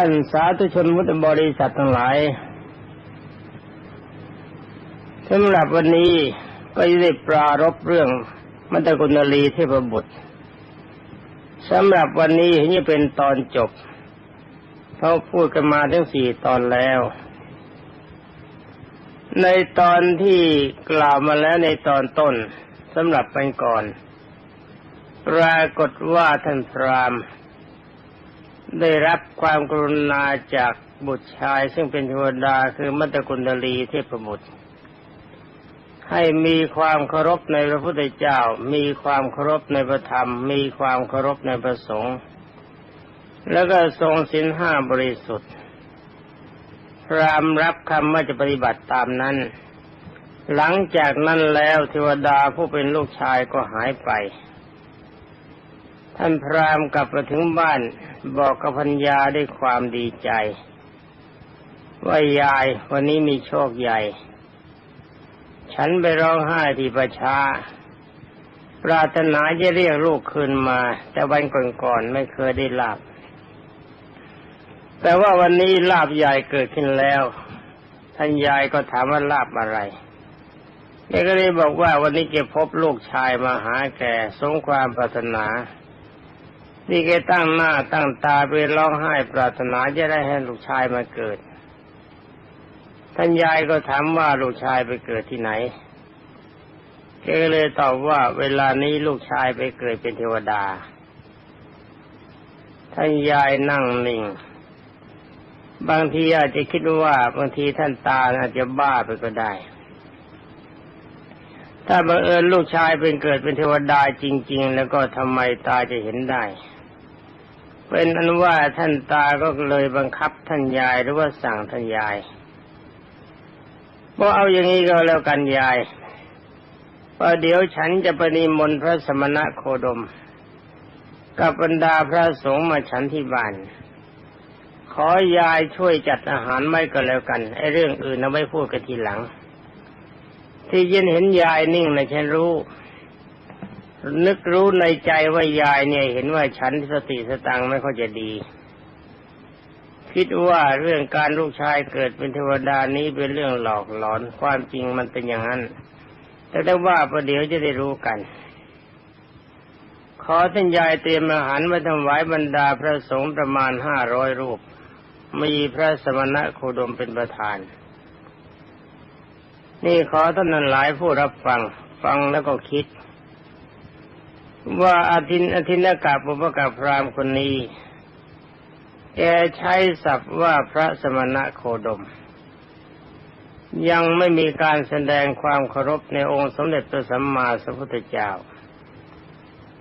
ท่านสาธุชนมุตบริษัททั้งหลายสำหรับวันนี้ก็ได้ปรารบเรื่องมัตตกุณลีเทพบุตรสำหรับวันนี้นี่เป็นตอนจบเขาพูดกันมาทั้งสี่ตอนแล้ว ในตอนที่กล่าวมาแล้วในตอนต้นสำหรับไปก่อน ปรากฏว่าท่านพราม ได้รับความกรุณาจากบุตรชาย ซึ่งเป็นเทวดาคือมัตตกุณลีเทพบุตร ให้มีความเคารพในพระพุทธเจ้า มีความเคารพในพระธรรม มีความเคารพในพระสงฆ์แล้วก็ทรงสินห้าบริสุทธิ์พรามรับคำว่าจะปฏิบัติตามนั้น หลังจากนั้นแล้วเทวดาผู้เป็นลูกชายก็หายไป ท่านพรามกลับมาถึงบ้าน บอกกับพัญญาด้วยความดีใจ ว่ายายวันนี้มีโชคใหญ่ ฉันไปร้องไห้ที่ประชา ปรารถนาจะเรียกลูกคืนมา แต่วันก่อนๆไม่เคยได้ลาบ แต่ว่าวันนี้ลาบใหญ่เกิดขึ้นแล้ว ท่านยายก็ถามว่าลาบอะไรแกก็เลยบอกว่าวันนี้แกพบลูกชายมาหาแกสงความปรารถนา นี่แกตั้งหน้าตั้งตาไปร้องไห้ปรารถนาจะได้ให้ลูกชายมาเกิด ท่านยายก็ถามว่าลูกชายไปเกิดที่ไหนแกเลยตอบว่าเวลานี้ลูกชายไปเกิดเป็นเทวดา ท่านยายนั่งนิ่ง บางทีอาจจะคิดว่าบางทีท่านตาอาจจะบ้าไปก็ได้ ถ้าบังเอิญลูกชายเป็นเกิดเป็นเทวดาจริง ๆ แล้วก็ทำไมตาจะเห็นได้ เป็นอันว่าท่านตาก็เลยบังคับท่านยายหรือว่าสั่งท่านยายบอกเอาอย่างนี้ก็แล้วกันยายว่าเดี๋ยวฉันจะปณิมนต์พระสมณะโคดม กับบรรดาพระสงฆ์มาฉันที่บ้าน ขอยายช่วยจัดอาหารไม่ก็แล้วกันไอ้เรื่องอื่นเอาไว้พูดกันทีหลัง ที่ยินเห็นยายนิ่งนะฉันรู้ นึกรู้ในใจว่ายายเนี่ย เห็นว่าฉันสติสตังไม่ค่อยจะดี คิดว่าเรื่องการลูกชายเกิดเป็นเทวดานี้เป็นเรื่องหลอกหลอนความจริงมันเป็นอย่างนั้น แต่ได้ว่าประเดี๋ยวจะได้รู้กัน ขอท่านยายเตรียมอาหารมาถวายบรรดาพระสงฆ์ประมาณห้าร้อยรูป มีพระสมณะโคดมเป็นประธาน นี่ขอท่านนั้นหลายผู้รับฟังฟังแล้วก็คิด ว่าอาทินอาทินกาปุปกาพรามคนนี้ แกใช้ศัพท์ว่าพระสมณะโคดม ยังไม่มีการแสดงความเคารพในองค์สมเด็จพระสัมมาสัมพุทธเจ้า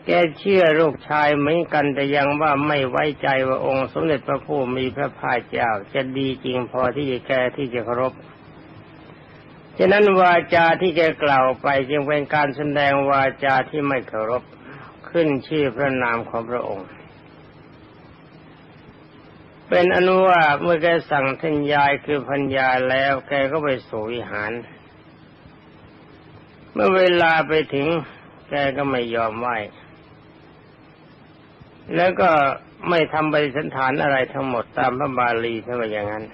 แกเชื่อลูกชายเหมือนกันแต่ยังว่าไม่ไว้ใจว่าองค์สมเด็จพระผู้มีพระภาคเจ้า จะดีจริงพอที่จะแกที่จะเคารพฉะนั้นวาจาที่แกกล่าวไปจึงเป็นการแสดงวาจาที่ไม่เคารพ ขึ้นชื่อพระนามของพระองค์ เป็นอนุว่าเมื่อแกสั่งท่านยายคือพัญญาแล้วแกก็ไปสู่วิหาร เมื่อเวลาไปถึงแกก็ไม่ยอมไหวแล้วก็ไม่ทำใบสันฐานอะไรทั้งหมดตามพระบาลีท่านว่าอย่างนั้น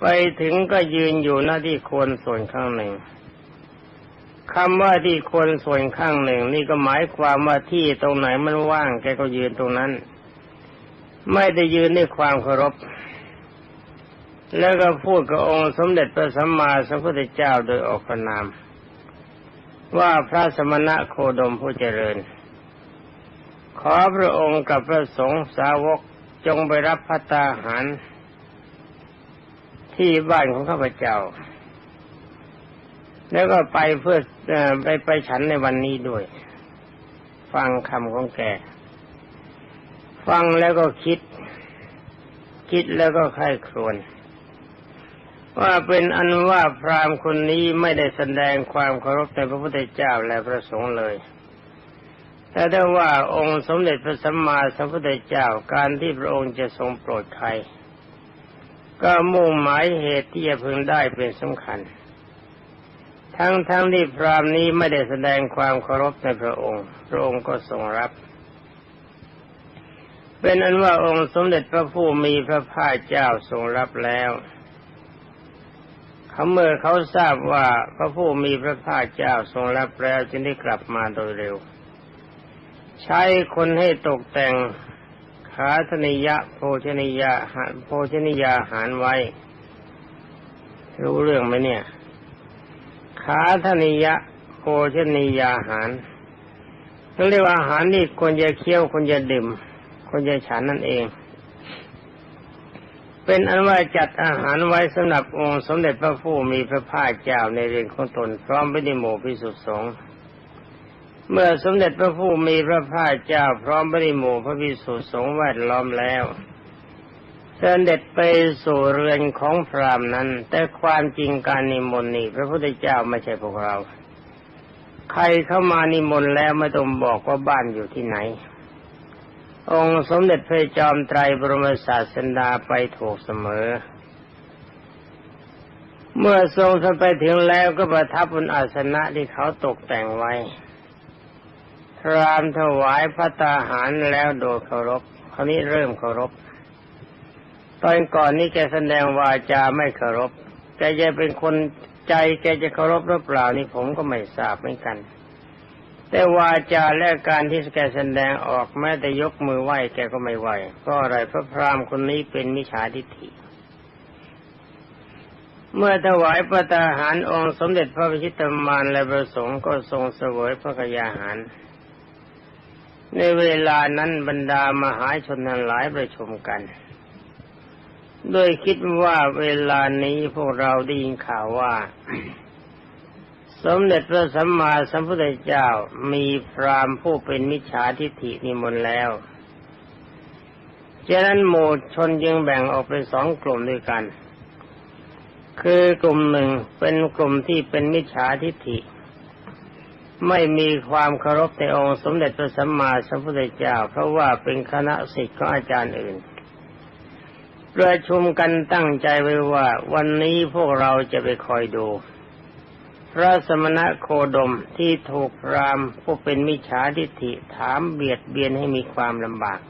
ไปถึงก็ยืนอยู่หน้าที่ควรส่วนข้างหนึ่ง คำว่าที่คนส่วนข้างหนึ่ง นี่ก็หมายความว่าที่ตรงไหนมันว่าง แกก็ยืนตรงนั้น ไม่ได้ยืนด้วยความเคารพ แล้วก็พูดกับองค์สมเด็จพระสัมมาสัมพุทธเจ้าโดยออกพระนาม ว่าพระสมณะโคดมผู้เจริญ ขอพระองค์กับพระสงฆ์สาวกจงไปรับพัตตาหาร ที่บ้านของข้าพเจ้า แล้วก็ไปเพื่อไปไปฉันในวันนี้ด้วย ฟังคำของแก ฟังแล้วก็คิด คิดแล้วก็ใคร่ครวญว่าเป็นอันว่าพราหมณ์คนนี้ไม่ได้แสดงความเคารพในพระพุทธเจ้าและพระสงฆ์เลย แต่ได้ว่าองค์สมเด็จพระสัมมาสัมพุทธเจ้าการที่พระองค์จะทรงโปรดใคร ก็มุ่งหมายเหตุที่จะพึงได้เป็นสำคัญ ทั้งทั้งที่พรามนี้ไม่ได้แสดงความเคารพในพระองค์ พระองค์ก็ทรงรับ เป็นอันว่าองค์สมเด็จพระผู้มีพระภาคเจ้าทรงรับแล้วเขาเมื่อเขาทราบว่าพระผู้มีพระภาคเจ้าทรงรับแล้วจึงได้กลับมาโดยเร็ว ใช้คนให้ตกแต่งขาธนิยะ โภชนิยาหารโภชนิยาหารไว้ รู้เรื่องไหมเนี่ย ขาธนิยะโภชนิยาหารเรียกว่าอาหารนี่ควรจะเคี้ยวควรจะดื่มควรจะฉันนั่นเอง เป็นอันว่าจัดอาหารไว้สำหรับองค์สมเด็จพระผู้มีพระภาคเจ้าในเรือนของตน พร้อมไปด้วยหมู่พิสุทธิสงฆ์เมื่อสมเด็จพระผู้มีพระภาคเจ้าพร้อมไปด้วยหมู่พระพิสุทธิสงฆ์แวดล้อมแล้ว เสด็จไปสู่เรือนของพรามนั้น แต่ความจริงการนิมนต์นี่พระพุทธเจ้าไม่ใช่พวกเรา ใครเข้ามานิมนต์แล้วไม่ต้องบอกว่าบ้านอยู่ที่ไหน องค์สมเด็จพระจอมไตรบรมศาสดาไปถูกเสมอ เมื่อทรงท่านไปถึงแล้วก็ประทับบนอาสนะที่เขาตกแต่งไว้พรามถวายพระตาหารแล้วโดยเคารพคราวนี้เริ่มเคารพ ตอนก่อนนี้แกแสดงวาจาไม่เคารพแกจะเป็นคนใจแกจะเคารพหรือเปล่านี่ผมก็ไม่ทราบเหมือนกัน แต่วาจาและการที่แกแสดงออกแม้แต่ยกมือไหว้แกก็ไม่ไหวเพราะอะไรพระพรามคนนี้เป็นมิจฉาทิฏฐิเมื่อถวายพระตาหารองค์สมเด็จพระพิชิตมารและประสงค์ก็ทรงเสวยพระกยาหาร ในเวลานั้นบรรดามหาชนทั้งหลายประชุมกัน โดยคิดว่าเวลานี้พวกเราได้ยินข่าวว่า สมเด็จพระสัมมาสัมพุทธเจ้ามีพรามผู้เป็นมิจฉาทิฏฐินิมนต์แล้วฉะนั้นหมู่ชนจึงแบ่งออกเป็นสองกลุ่มด้วยกัน คือกลุ่มหนึ่งเป็นกลุ่มที่เป็นมิจฉาทิฏฐิ ไม่มีความเคารพในองค์สมเด็จพระสัมมาสัมพุทธเจ้า เพราะว่าเป็นคณะศิษย์ของอาจารย์อื่น ประชุมกันตั้งใจไว้ว่า วันนี้พวกเราจะไปคอยดู พระสมณะโคดมที่ถูกรามผู้เป็นมิจฉาทิฏฐิถามเบียดเบียนให้มีความลำบาก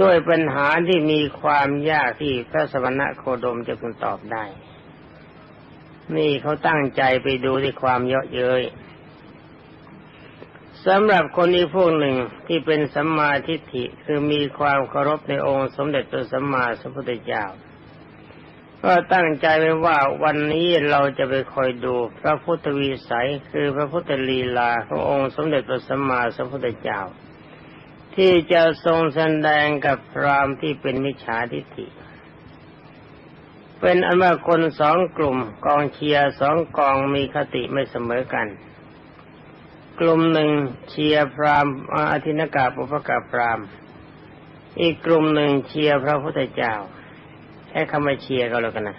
ด้วยปัญหาที่มีความยากที่พระสมณะโคดมจะพึงตอบได้ นี่เขาตั้งใจไปดูที่ความเยาะเย้ย สำหรับคนอีกพวกหนึ่งที่เป็นสัมมาทิฏฐิคือมีความเคารพในองค์สมเด็จพระสัมมาสัมพุทธเจ้า ก็ตั้งใจไว้ว่าวันนี้เราจะไปคอยดูพระพุทธวีสัยคือพระพุทธลีลาขององค์สมเด็จพระสัมมาสัมพุทธเจ้า ที่จะทรงแสดงกับพรามที่เป็นมิจฉาทิฏฐิเป็นอันว่าคนสองกลุ่มกองเชียร์สองกองมีคติไม่เสมอกัน กลุ่มหนึ่งเชียร์พรามอาทินกาปุพกาพรามอีกกลุ่มหนึ่งเชียร์พระพุทธเจ้าใช้คำว่าเชียร์ก็แล้วกันนะ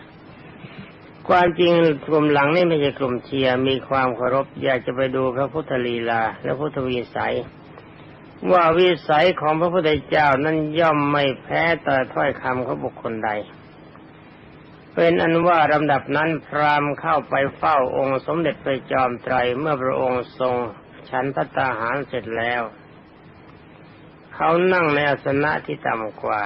ความจริงกลุ่มหลังนี่ไม่ใช่กลุ่มเชียร์มีความเคารพอยากจะไปดูพระพุทธลีลาและพุทธวิสัย ว่าวิสัยของพระพุทธเจ้านั้นย่อมไม่แพ้ต่อถ้อยคำของบุคคลใด เป็นอันว่าลำดับนั้นพราหมณ์เข้าไปเฝ้าองค์สมเด็จพระจอมไตรเมื่อพระองค์ทรง ฉันพัตตาหารเสร็จแล้ว เขานั่งในอาสนะที่ต่ำกว่า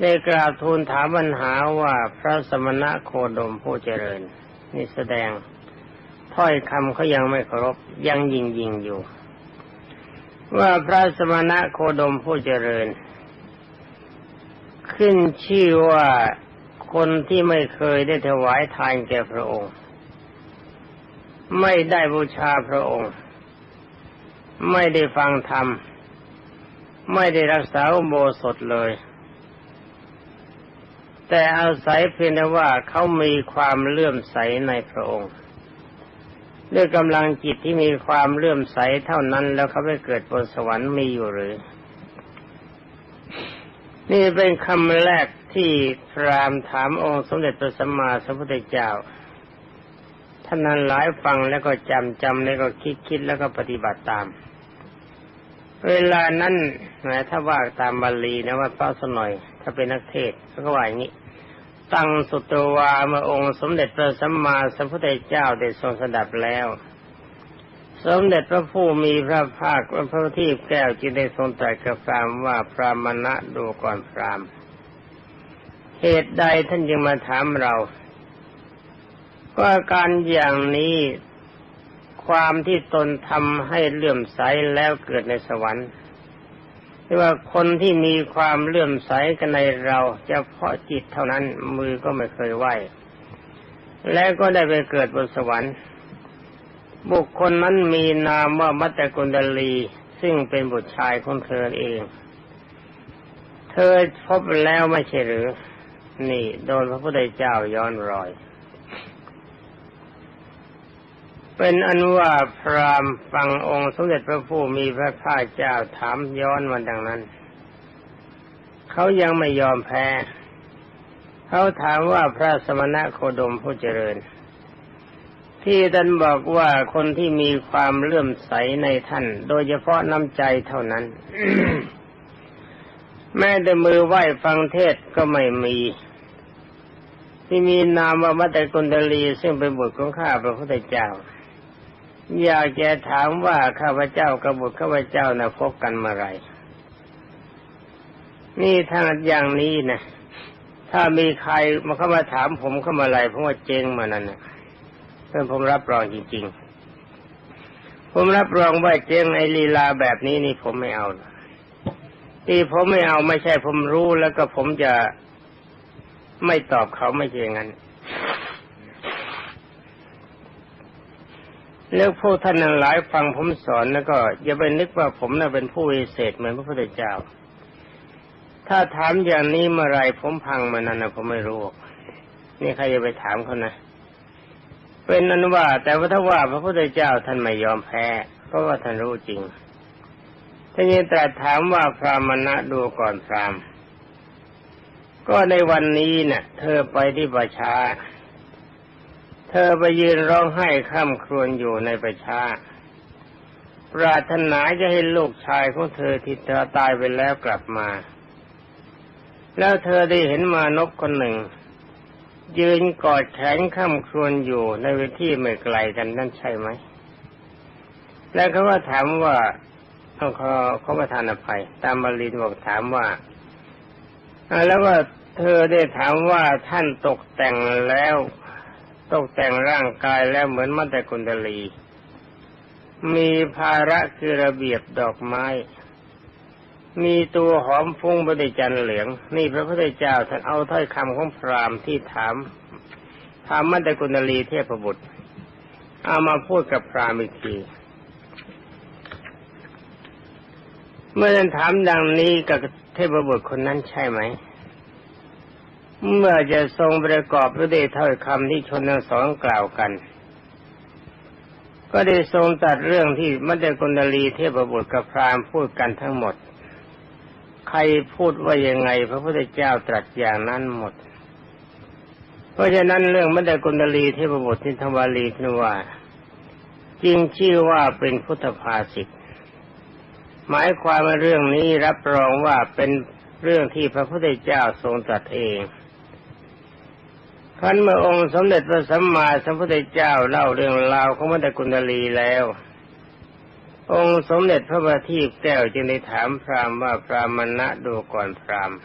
ได้กราบทูลถามปัญหาว่าพระสมณะโคดมผู้เจริญ นี่แสดง ถ้อยคำเขายังไม่เคารพยังยิงยิงอยู่ ว่าพระสมณะโคดมผู้เจริญ ขึ้นชื่อว่าคนที่ไม่เคยได้ถวายทานแก่พระองค์ ไม่ได้บูชาพระองค์ ไม่ได้ฟังธรรม ไม่ได้รักษาโบสถเลย แต่อาศัยเพียงแต่ว่าเขามีความเลื่อมใสในพระองค์ ด้วยกำลังจิตที่มีความเลื่อมใสเท่านั้นแล้วเขาไปเกิดบนสวรรค์มีอยู่หรือ นี่เป็นคำแรกที่พรามถามองค์สมเด็จพระสัมมาสัมพุทธเจ้า ท่านนั้นหลายฟังแล้วก็จำจำแล้วก็คิดคิดแล้วก็ปฏิบัติตาม เวลานั้นนะถ้าว่าตามบาลีนะว่าเป้าสหน่อย ถ้าเป็นนักเทศเขาก็ว่าอย่างนี้ ตั้งสุตวาเมื่อองค์ สมเด็จพระสัมมาสัมพุทธเจ้าได้ทรงสดับแล้ว สมเด็จพระผู้มีพระภาคพระที่แก้วจึงได้ทรงตรัสกับพรามว่าพรามณะดูก่อนพรามเหตุใดท่านจึงมาถามเรา ก็การอย่างนี้ความที่ตนทำให้เลื่อมใสแล้วเกิดในสวรรค์ที่ว่าคนที่มีความเลื่อมใสกันในเราจะเพาะจิตเท่านั้นมือก็ไม่เคยไหวแล้วก็ได้ไปเกิดบนสวรรค์ บุคคลนั้นมีนามว่ามัตตกุณดลี ซึ่งเป็นบุตรชายของเธอเอง เธอพบแล้วไม่ใช่หรือ นี่ โดนพระพุทธเจ้าย้อนรอย เป็นอันว่าพรามฟังองค์สมเด็จพระผู้มีพระภาคเจ้าถามย้อนวันดังนั้น เขายังไม่ยอมแพ้ เขาถามว่าพระสมณะโคดมผู้เจริญ ที่ท่านบอกว่าคนที่มีความเลื่อมใสในท่าน โดยเฉพาะน้ำใจเท่านั้น แม้แต่มือไหว้ฟังเทศก็ไม่มีที่มีนามว่ามัตตกุณดลีซึ่งเป็นบุตรของข้าพระพุทธเจ้า อยากจะถามว่าข้าพเจ้ากับบุตรข้าพเจ้านะพบกันเมื่อไรนี่ทางอย่างนี้นะถ้ามีใครมาเข้ามาถามผมเข้ามาอะไรเพราะว่าเจงมานั่นนะเพื่อนผมรับรองจริงๆ ผมรับรองว่าเจงไอลีลาแบบนี้นี่ผมไม่เอาที่ผมไม่เอาไม่ใช่ผมรู้แล้วก็ผมจะไม่ตอบเขาไม่ใช่งั้น เลือกพวกท่านหลายฟังผมสอนแล้วก็อย่าไปนึกว่าผมน่ะเป็นผู้วิเศษเหมือนพระพุทธเจ้า ถ้าถามอย่างนี้เมื่อไรผมพังมานั่นนะผมไม่รู้ นี่ใครจะไปถามเขานะเป็นนั้นว่า แต่ว่าถ้าว่าพระพุทธเจ้าท่านไม่ยอมแพ้ เพราะว่าท่านรู้จริงท่านยังตรัสถามว่าพรามณะดูก่อนพรามก็ในวันนี้เนะ่ะ เธอไปที่ประชา เธอไปยืนร้องไห้ข้ามครวญอยู่ในประชา ปรารถนาจะให้ลูกชายของเธอที่เธอตายไปแล้วกลับมา แล้วเธอได้เห็นมานพคนหนึ่ง ยืนกอดแขนข้ามครวนอยู่ในเวทีไม่ไกลกันนั่นใช่ไหม แล้วเขาก็ถามว่าเขาเขาประทานอภัย ตามบาลีบอกถามว่าแล้วว่าเธอได้ถามว่าท่านตกแต่งแล้ว ตกแต่งร่างกายแล้วเหมือนมัตตกุณดลี มีภาระคือระเบียบดอกไม้ มีตัวหอมฟุ้งบริจันเหลือง นี่พระพุทธเจ้าท่านเอาถ้อยคำของพราหมณ์ที่ถามถามมันตกุณลีเทพบุตร เอามาพูดกับพราหมณ์อีกทีเมื่อท่านถามดังนี้กับเทพบุตรคนนั้นใช่ไหม เมื่อจะทรงประกอบด้วยถ้อยคำที่ชนทั้งสองกล่าวกัน ก็ได้ทรงตัดเรื่องที่มัตตกุณลีเทพบุตรกับพราหมณ์พูดกันทั้งหมด ใครพูดว่ายังไง พระพุทธเจ้าตรัสอย่างนั้นหมด เพราะฉะนั้นเรื่องมัดกุณลีเทพบุตรที่ธรรวาลีทนว่าจริงชื่อว่าเป็นพุทธภาสิตหมายความว่าเรื่องนี้รับรองว่าเป็นเรื่องที่พระพุทธเจ้าทรงตรัสเอง คันเมื่อองค์สมเด็จพระสัมมาสัมพุทธเจ้าเล่าเรื่องราวของมัดกุณลีแล้ว องค์สมเด็จพระบัณฑิตแก้วจึงได้ถามพราหมณ์ว่าพราหมณะดูก่อนพราหมณ์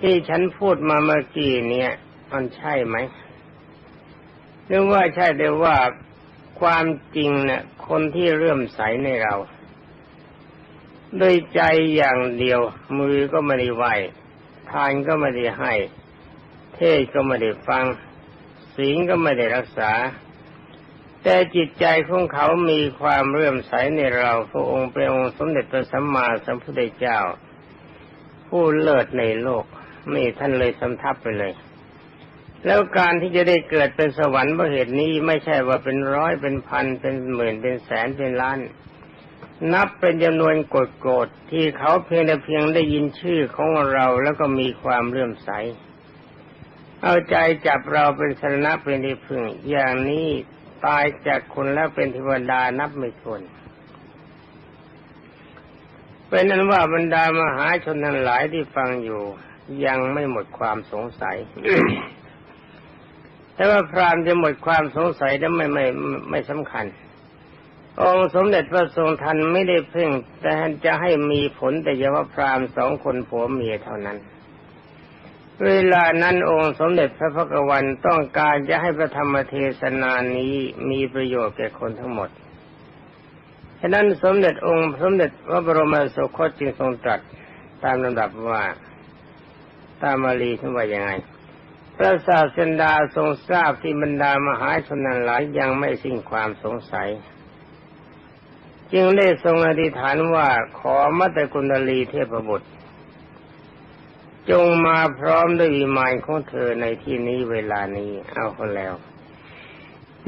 ที่ฉันพูดมาเมื่อกี้เนี่ย มันใช่ไหมหรือว่าใช่แต่ว่าความจริงเนี่ยคนที่เรื่มใสในเราด้วยใจอย่างเดียว มือก็ไม่ได้ไหวทานก็ไม่ได้ให้ เทศก็ไม่ได้ฟังศีลก็ไม่ได้รักษา แต่จิตใจของเขามีความเรื่อมใสในเราพระองค์เป็นองค์สมเด็จพระสัมมาสัมพุทธเจ้า ผู้เลิศในโลกนี่ท่านเลยสำทับไปเลย แล้วการที่จะได้เกิดเป็นสวรรค์เพราะเหตุนี้ไม่ใช่ว่าเป็นร้อยเป็นพันเป็นหมื่นเป็นแสนเป็นล้าน นับเป็นจำนวนกดโกดที่เขาเพียงแต่เพียงได้ยินชื่อของเราแล้วก็มีความเลื่อมใส เอาใจจับเราเป็นสรณะเป็นที่พึ่ง อย่างนี้ตายจากคนแล้วเป็นเทวดานับไม่ถ้วนเป็นนั้นว่าบรรดามหาชนทั้งหลายที่ฟังอยู่ ยังไม่หมดความสงสัย แต่ว่าพรามจะหมดความสงสัยแล้วไม่ไม่ไม่สำคัญ องค์สมเด็จพระทรงทันไม่ได้เพ่ง แต่จะให้มีผลแต่เฉพาะพราหมณ์สองคนผัวเมียเท่านั้น เวลานั้นองค์สมเด็จพระพักวันต้องการจะให้พระธรรมเทศนานี้มีประโยชน์แก่คนทั้งหมด ฉะนั้นสมเด็จองค์สมเด็จพระบรมสุคตจึงทรงตรัสตามลำดับว่า ตามมาลีท่านว่ายังไง พระศาสดาทรงทราบที่บรรดามหาชนนั้นหลายยังไม่สิ้นความสงสัย จึงได้ทรงอธิษฐานว่าขอมัตตกุณลีเทพบุตร จงมาพร้อมด้วยวิมานของเธอในที่นี้เวลานี้ เอาคนแล้ว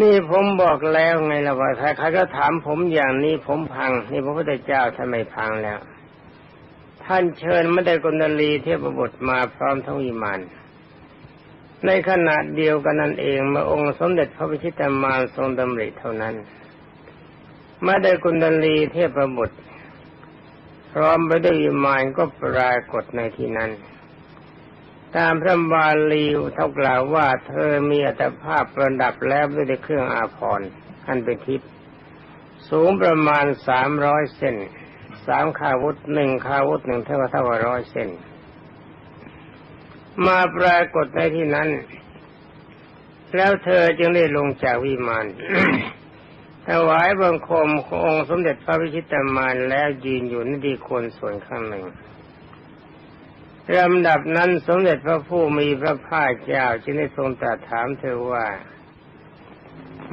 นี่ผมบอกแล้วไงล่ะว่าใครๆก็ถามผมอย่างนี้ผมพัง นี่พระพุทธเจ้าทำไมพังแล้ว ท่านเชิญไมัตตกุณลีเทพบุตรมาพร้อมทั้งวิมานในขณะเดียวกันนั่นเองเมื่อองค์สมเด็จพระพิชิตามารทรงดำริเท่านั้นมาได้กุณลีเทพบุตร พร้อมไปด้วยวิมานก็ปรากฏในที่นั้น ตามพระบาลีเท่ากล่าวว่าเธอมีอัตภาพประดับแล้วด้วยเครื่องอาภรณ์อันเป็นทิพย์สูงประมาณสามร้อยเซนสามขาวุธหนึ่งขาวุธหนึ่งเท่ากับเท่ากับร้อยเซนมาปรากฏในที่นั้น แล้วเธอจึงได้ลงจากวิมานถวายบังคมขององค์สมเด็จพระพิชิตามารแล้วยืนอยู่ในดีคนส่วนข้างหนึ่ง ลำดับนั้นสมเด็จพระผู้มีพระภาคเจ้าจึงได้ทรงตรัสถามเธอว่า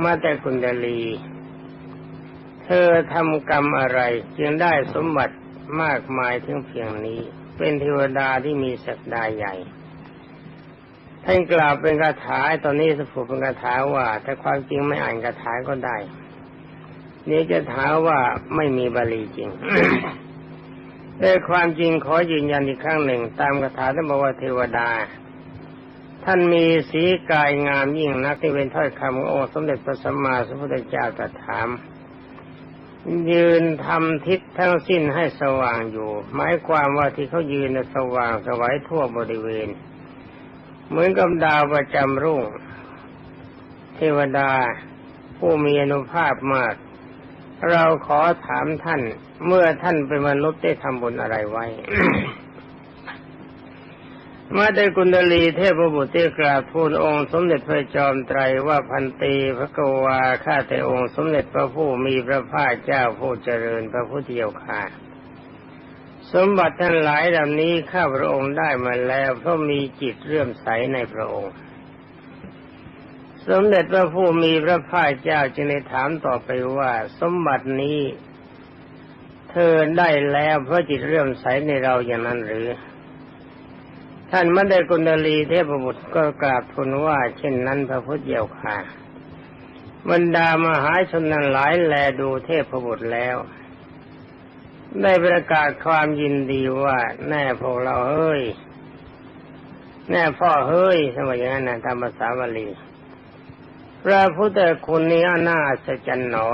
มาแต่กุณดลี เธอทำกรรมอะไร จึงได้สมบัติมากมายถึงเพียงนี้ เป็นเทวดาที่มีศักดาใหญ่ ท่านกล่าวเป็นคาถาตอนนี้สผูเป็นคาถาว่าถ้าความจริงไม่อ่านคาถาก็ได้ นี่จะถามว่าไม่มีบาลีจริง แต่ความจริงขอยืนยันอีกครั้งหนึ่ง ตามคาถาท่านบอกว่าเทวดา ท่านมีสีกายงามยิ่งนักที่เป็นถ้อยคำขององค์สมเด็จพระสัมมาสัมพุทธเจ้าตรัสถาม ยืนทำทิศทั้งสิ้นให้สว่างอยู่ หมายความว่าที่เขายืนสว่างสวัยทั่วบริเวณ เหมือนกับดาวประจำรุ่ง เทวดาผู้มีอนุภาพมาก เราขอถามท่าน เมื่อท่านเป็นมนุษย์ได้ทำบุญอะไรไว้มาได้กุณดลีเทพบุตรที่กราบทูลองค์สมเด็จพระจอมไตรว่าพันตีพระกวาข้าแต่องค์สมเด็จพระผู้มีพระภาคเจ้าผู้เจริญพระพุทธเจ้าค่ะสมบัติท่านหลายเหล่านี้ข้าพระองค์ได้มาแล้วเพราะมีจิตเรื่อมใสในพระองค์ สมเด็จพระผู้มีพระภาคเจ้าจึงได้ถามต่อไปว่า สมบัตินี้ เธอได้แล้วเพราะจิตเรื่มใสในเราอย่างนั้นหรือ ท่านไม่ได้กุณลีเทพบุตรก็กราบทูลว่า เช่นนั้นพระพุทธเจ้าค่ะบรรดามหาชนนั้นหลายแลดูเทพบุตรแล้ว ได้ประกาศความยินดีว่า แน่พวกเราเฮ้ย แน่พ่อเฮ้ยสมัยนั้นนะตามภาษาบาลีพระพุทธคุณนี้น่าสะจันหนอ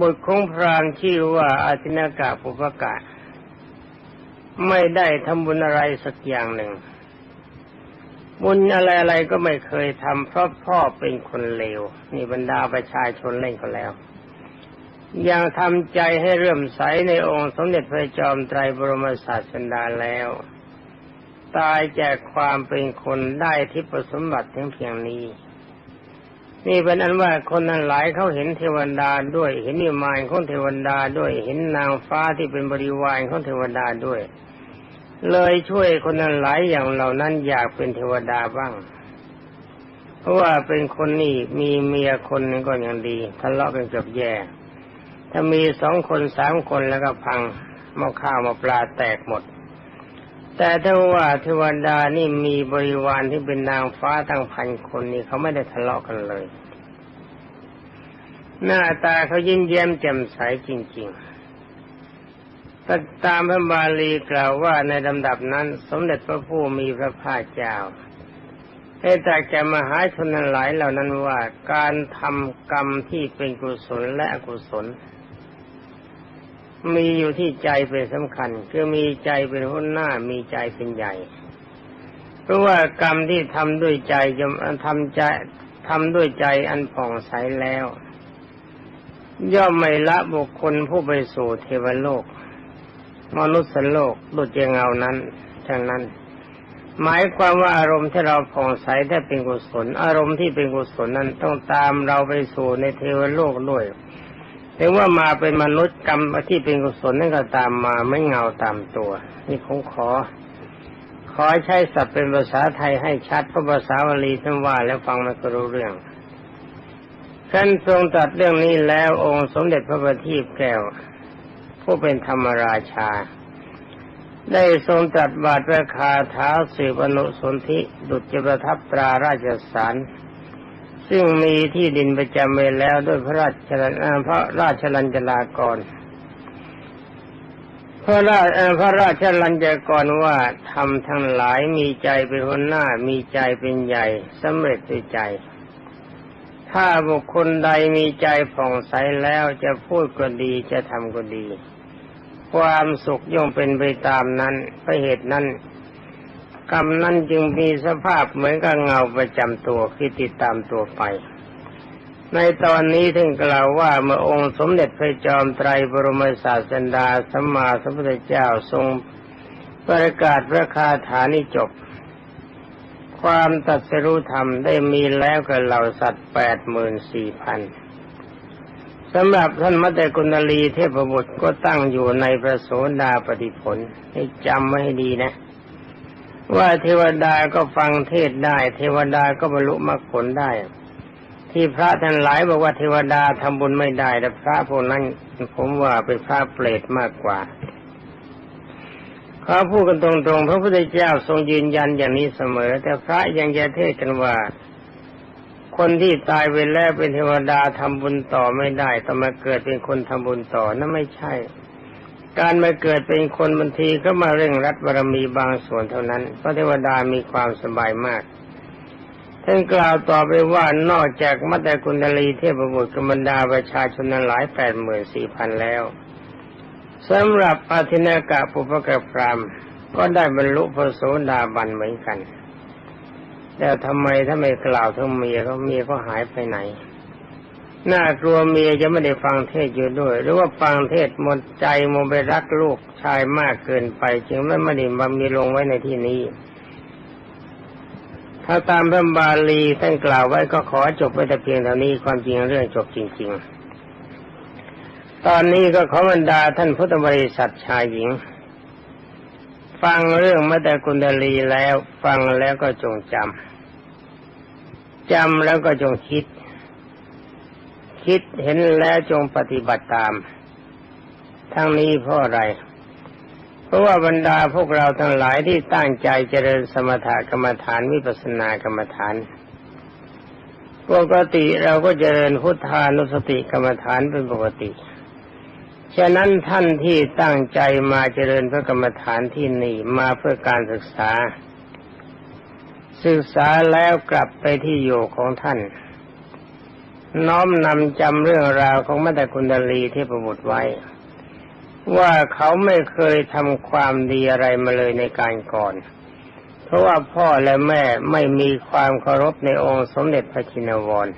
บุตรของพรามชื่อว่าอาทินากาปุปกะ ไม่ได้ทำบุญอะไรสักอย่างหนึ่ง บุญอะไรๆก็ไม่เคยทำเพราะพ่อเป็นคนเลวนี่บรรดาประชาชนเล่นก็แล้วยังทำใจให้เรื่มใสในองค์สมเด็จพระจอมไตรบรมศาสดาแล้ว ตายจากความเป็นคนได้ที่ประสมบัติเพียงนี้ นี่เป็นอันว่าคนนั้นหลายเขาเห็นเทวดาด้วย เห็นนิมานของเทวดาด้วย เห็นนางฟ้าที่เป็นบริวารของเทวดาด้วย เลยช่วยคนนั้นหลายอย่างเหล่านั้นอยากเป็นเทวดาบ้าง เพราะว่าเป็นคนนี่มีเมียคนนึงก็ยังดีทะเลาะกันจบแย่ ถ้ามีสองคนสามคนแล้วก็พังมาข้าวมาปลาแตกหมด แต่ถ้าว่าเทวดานี่มีบริวารที่เป็นนางฟ้าตั้งพันคนนี่เขาไม่ได้ทะเลาะกันเลย หน้าตาเขายิ้มแย้มแจ่มใสจริงๆตตามพระบาลีกล่าวว่าในลำดับนั้น สมเด็จพระผู้มีพระภาคเจ้าให้ตรัสแก่มหาชนนั้นหลายเหล่านั้นว่าการทำกรรมที่เป็นกุศลและอกุศล มีอยู่ที่ใจเป็นสำคัญ คือมีใจเป็นหัวหน้ามีใจเป็นใหญ่ เพราะว่ากรรมที่ทำด้วยใจจะทำใจทำด้วยใจอันผ่องใสแล้ว ย่อมไม่ละบุคคลผู้ไปสู่เทวโลก มนุษย์โลกดุจเงานั้นทั้งนั้น หมายความว่าอารมณ์ที่เราผ่องใสได้เป็นกุศล อารมณ์ที่เป็นกุศลนั้นต้องตามเราไปสู่ในเทวโลกด้วย ถึงว่ามาเป็นมนุษย์กรรมที่เป็นกุศลนั่นก็ตามมาไม่เงาตามตัว นี่ผมขอ ขอใช้ศัพท์เป็นภาษาไทยให้ชัดเพราะภาษาบาลีท่านว่าแล้วฟังไม่รู้เรื่องท่านทรงตรัสเรื่องนี้แล้วองค์สมเด็จพระบัณฑิตแก้ว ผู้เป็นธรรมราชา ได้ทรงตรัสบาทประคาเท้าสืบอนุสนธิดุจจะประทับตราราชสาร ซึ่งมีที่ดินประจำไว้แล้วด้วยพระราชพระราชลัญจลากรพระราชพระราชลัญจกรว่าทำทั้งหลายมีใจเป็นคนหน้ามีใจเป็นใหญ่สำเร็จด้วยใจ ถ้าบุคคลใดมีใจผ่องใสแล้วจะพูดก็ดีจะทำก็ดี ความสุขย่อมเป็นไปตามนั้นเพราะเหตุนั้น กรรมนั้นจึงมีสภาพเหมือนกับเงาประจำตัวที่ติดตามตัวไป ในตอนนี้ถึงกล่าวว่าเมื่อองค์สมเด็จพระจอมไตรบรมศาสดาสัมมาสัมพุทธเจ้าทรงประกาศพระคาถานี้จบ ความตัดสรู้ธรรมได้มีแล้วกับเหล่าสัตว์แปดหมื่นสี่พันสำหรับท่านมัตตกุณลีเทพบุตรก็ตั้งอยู่ในพระโสดาปฏิผลให้จำไว้ให้ดีนะ ว่าเทวดาก็ฟังเทศได้ เทวดาก็บรรลุมรรคผลได้ ที่พระท่านหลายบอกว่าเทวดาทำบุญไม่ได้ แต่พระพวกนั้นผมว่าเป็นพระเปรตมากกว่าเขาพูดกันตรงๆพระพุทธเจ้าทรงยืนยันอย่างนี้เสมอ แต่พระยังจะเทศกันว่า คนที่ตายไปแล้วเป็นเทวดาทำบุญต่อไม่ได้ต้องมาเกิดเป็นคนทำบุญต่อนั่นไม่ใช่ การมาเกิดเป็นคนบางทีก็มาเร่งรัดบารมีบางส่วนเท่านั้น พระเทวดามีความสบายมากท่านกล่าวต่อไปว่านอกจากมัตตกุณลีเทพบุตรกรรมดาประชาชนนั้นหลายแปดหมื่นสี่พันแล้วสำหรับอาทินากะปุพกพรามก็ได้บรรลุพระโสดาบันเหมือนกัน แต่ทำไมถ้าไม่กล่าวทั้งเมียเขาเมียก็หายไปไหน น่ากลัวเมียจะไม่ได้ฟังเทศอยู่ด้วย หรือว่าฟังเทศหมดใจมไปรักลูกชายมากเกินไป จึงไม่ไม่ได้มามีลงไว้ในที่นี้ ถ้าตามพระบาลีท่านกล่าวไว้ก็ขอจบไว้แต่เพียงเท่านี้ความจริงเรื่องจบจริง ๆ ตอนนี้ก็ขอบรรดาท่านพุทธบริษัทชายหญิง ฟังเรื่องมาแต่กุณลีแล้ว ฟังแล้วก็จงจำจำแล้วก็จงคิด คิดเห็นแล้วจงปฏิบัติตาม ทั้งนี้เพราะอะไร เพราะว่าบรรดาพวกเราทั้งหลายที่ตั้งใจเจริญสมถกรรมฐานวิปัสสนากรรมฐานปกติเราก็เจริญพุทธานุสติกรรมฐานเป็นปกติ ฉะนั้นท่านที่ตั้งใจมาเจริญพระกรรมฐานที่นี่มาเพื่อการศึกษา ศึกษาแล้วกลับไปที่อยู่ของท่าน น้อมนำจำเรื่องราวของมัตตคุณดลีที่ประบุไว้ ว่าเขาไม่เคยทำความดีอะไรมาเลยในการก่อน เพราะว่าพ่อและแม่ไม่มีความเคารพในองค์สมเด็จพระชินวร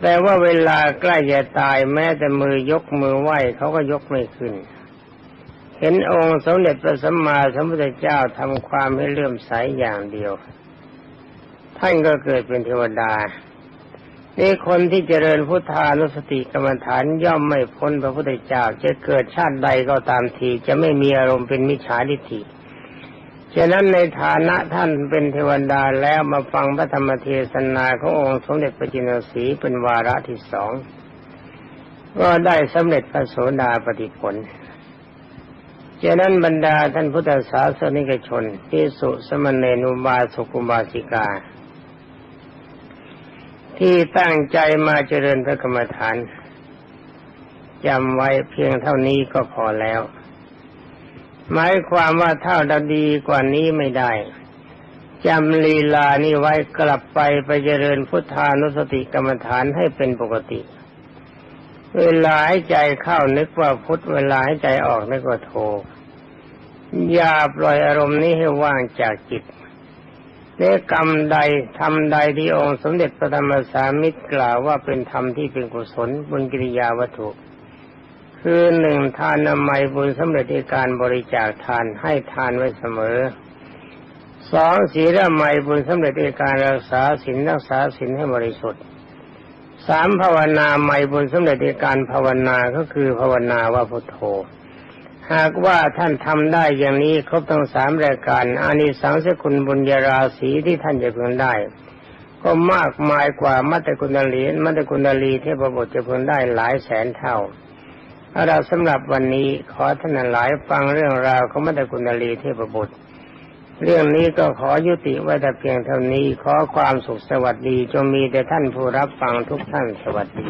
แต่ว่าเวลาใกล้จะตายแม้แต่มือยกมือไหวเขาก็ยกไม่ขึ้น เห็นองค์สมเด็จพระสัมมาสัมพุทธเจ้าทำความให้เลื่อมใสอย่างเดียว ท่านก็เกิดเป็นเทวดา นี่คนที่เจริญพุทธานุสติกรรมฐานย่อมไม่พ้นพระพุทธเจ้าจะเกิดชาติใดก็ตามทีจะไม่มีอารมณ์เป็นมิจฉาทิฏฐิฉะนั้นในฐานะท่านเป็นเทวดาแล้วมาฟังพระธรรมเทศนาขององค์สมเด็จพระจินสีเป็นวาระที่สองก็ได้สำเร็จพระโสดาปฏิผลฉะนั้นบรรดาท่านพุทธศาสนิกชนที่สุสมณเณนุบาสุกุบาสิกา ที่ตั้งใจมาเจริญพระกรรมฐานจำไว้เพียงเท่านี้ก็พอแล้ว หมายความว่าเท่าดดีกว่านี้ไม่ได้จำลีลานี้ไว้กลับไปไปเจริญพุทธานุสติกรรมฐานให้เป็นปกติ เวลาให้ใจเข้านึกว่าพุทธเวลาให้ใจออกนึกว่าโทอย่าปล่อยอารมณ์นี้ให้ว่างจากจิต เนกรรมใดทำใดที่องค์สมเด็จพระธรรมสามิตรกล่าวว่าเป็นธรรมที่เป็นกุศลบุญกิริยาวัตถุ คือหนึ่งทานนามัยบุญสำเร็จในการบริจาคทานให้ทานไว้เสมอสองศีลไมัยบุญสำเร็จในการรักษาศีลรักษาศีลให้บริสุทธิ์สามภาวนาใหม่บุญสำเร็จในการภาวนาก็คือภาวนาว่าพุทโธ หากว่าท่านทำได้อย่างนี้ครบทั้งสามรายการอานิสังสกุลบุญญาราศีที่ท่านจะพึงได้ ก็มากมายกว่ามัตตกุณลีมัตตกุณลีเทพบุตรจะพึงได้หลายแสนเท่าเราสำหรับวันนี้ขอท่านหลายฟังเรื่องราวของมัตตกุณลีเทพบุตร เรื่องนี้ก็ขอยุติไว้แต่เพียงเท่านี้ขอความสุขสวัสดีจงมีแต่ท่านผู้รับฟังทุกท่านสวัสดี